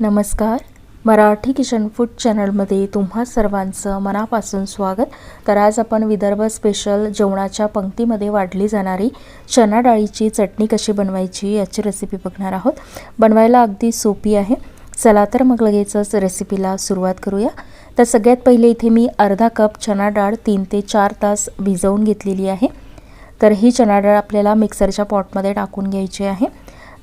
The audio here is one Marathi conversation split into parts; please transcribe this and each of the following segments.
नमस्कार. मराठी किचन फूड चॅनलमध्ये तुम्हा सर्वांचं मनापासून स्वागत. तर आज आपण विदर्भ स्पेशल जेवणाच्या पंक्तीमध्ये वाढली जाणारी चना डाळीची चटणी कशी बनवायची याची रेसिपी बघणार आहोत. बनवायला अगदी सोपी आहे. चला तर मग लगेचच रेसिपीला सुरुवात करूया. तर सगळ्यात पहिले इथे मी अर्धा कप चना डाळ तीन ते चार तास भिजवून घेतलेली आहे. तर ही चना डाळ आपल्याला मिक्सरच्या पॉटमध्ये टाकून घ्यायची आहे.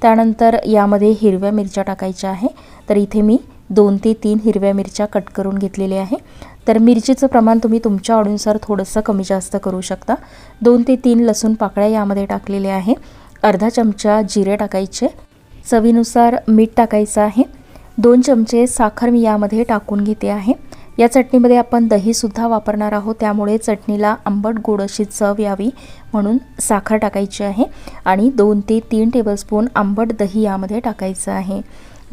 त्यानंतर यामध्ये हिरव्या मिरच्या टाकायच्या आहे. तर इथे मी दोन ते तीन हिरव्या मिरच्या कट करून घेतलेल्या आहे. तर मिरचीचं प्रमाण तुम्ही तुमच्या आवडीनुसार थोडंसं कमी जास्त करू शकता. दोन ते तीन लसूण पाकळ्या यामध्ये टाकलेल्या आहे. अर्धा चमचा जिरे टाकायचे. चवीनुसार मीठ टाकायचं आहे. दोन चमचे साखर मी यामध्ये टाकून घेते आहे. या चटणीमध्ये आपण दहीसुद्धा वापरणार आहोत. त्यामुळे चटणीला आंबट गोड अशी चव यावी म्हणून साखर टाकायची आहे. आणि दोन ते तीन टेबलस्पून आंबट दही यामध्ये टाकायचं आहे.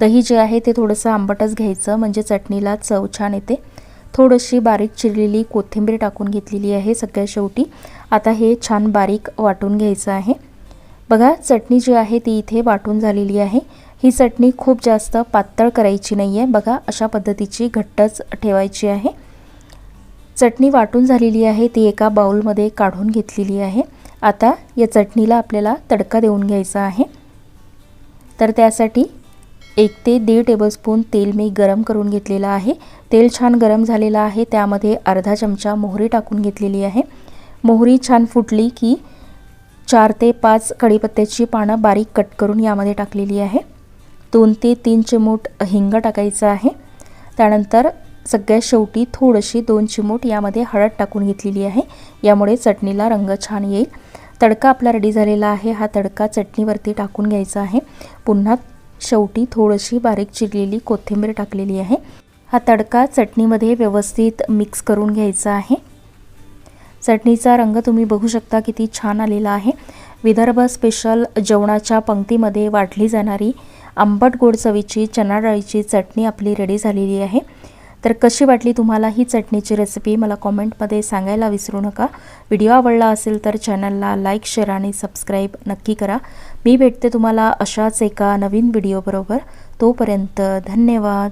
दही जे आहे ते थोडंसं आंबटच घ्यायचं म्हणजे चटणीला चव छान येते. थोडीशी बारीक चिरलेली कोथिंबीर टाकून घेतलेली आहे सगळ्या शेवटी. आता हे छान बारीक वाटून घ्यायचं आहे. बघा चटणी जी आहे ती इथे वाटून झालेली आहे. ही चटणी खूप जास्त पातळ करायची नाही आहे बघा अशा पद्धतीची घट्टच ठेवायची आहे. चटणी वाटून झालेली आहे ती एका बाउलमध्ये काढून घेतलेली आहे. आता या चटणीला आपल्याला तडका देऊन घ्यायचा आहे. तर त्यासाठी एक ते दीड टेबलस्पून तेल मी गरम करून घेतलेलं आहे. तेल छान गरम झालेलं आहे. त्यामध्ये अर्धा चमचा मोहरी टाकून घेतलेली आहे. मोहरी छान फुटली की चार ते पाच कढीपत्त्याची पानं बारीक कट करून यामध्ये टाकलेली आहे. दोन ते तीन चिमूट हिंग टाकायचं आहे. त्यानंतर सगळ्यात शेवटी थोडीशी दोन चिमूट यामध्ये हळद टाकून घेतलेली आहे. यामुळे चटणीला रंग छान येईल. तडका आपला रेडी झालेला आहे. हा तडका चटणीवरती टाकून घ्यायचा आहे. पुन्हा शेवटी थोडीशी बारीक चिरलेली कोथिंबीर टाकलेली आहे. हा तडका चटणीमध्ये व्यवस्थित मिक्स करून घ्यायचा आहे. चटणीचा रंग तुम्ही बघू शकता किती छान आलेला आहे. विदर्भ स्पेशल जेवणाच्या पंक्तीमध्ये वाढली जाणारी आंबट गोड चवीची चणाडाळीची चटणी आपली रेडी झालेली आहे. तर कशी वाटली तुम्हाला ही चटणीची रेसिपी मला कॉमेंटमध्ये सांगायला विसरू नका. व्हिडिओ आवडला असेल तर चॅनलला लाईक शेअर आणि सबस्क्राईब नक्की करा. मी भेटते तुम्हाला अशाच एका नवीन व्हिडिओबरोबर तोपर्यंत धन्यवाद.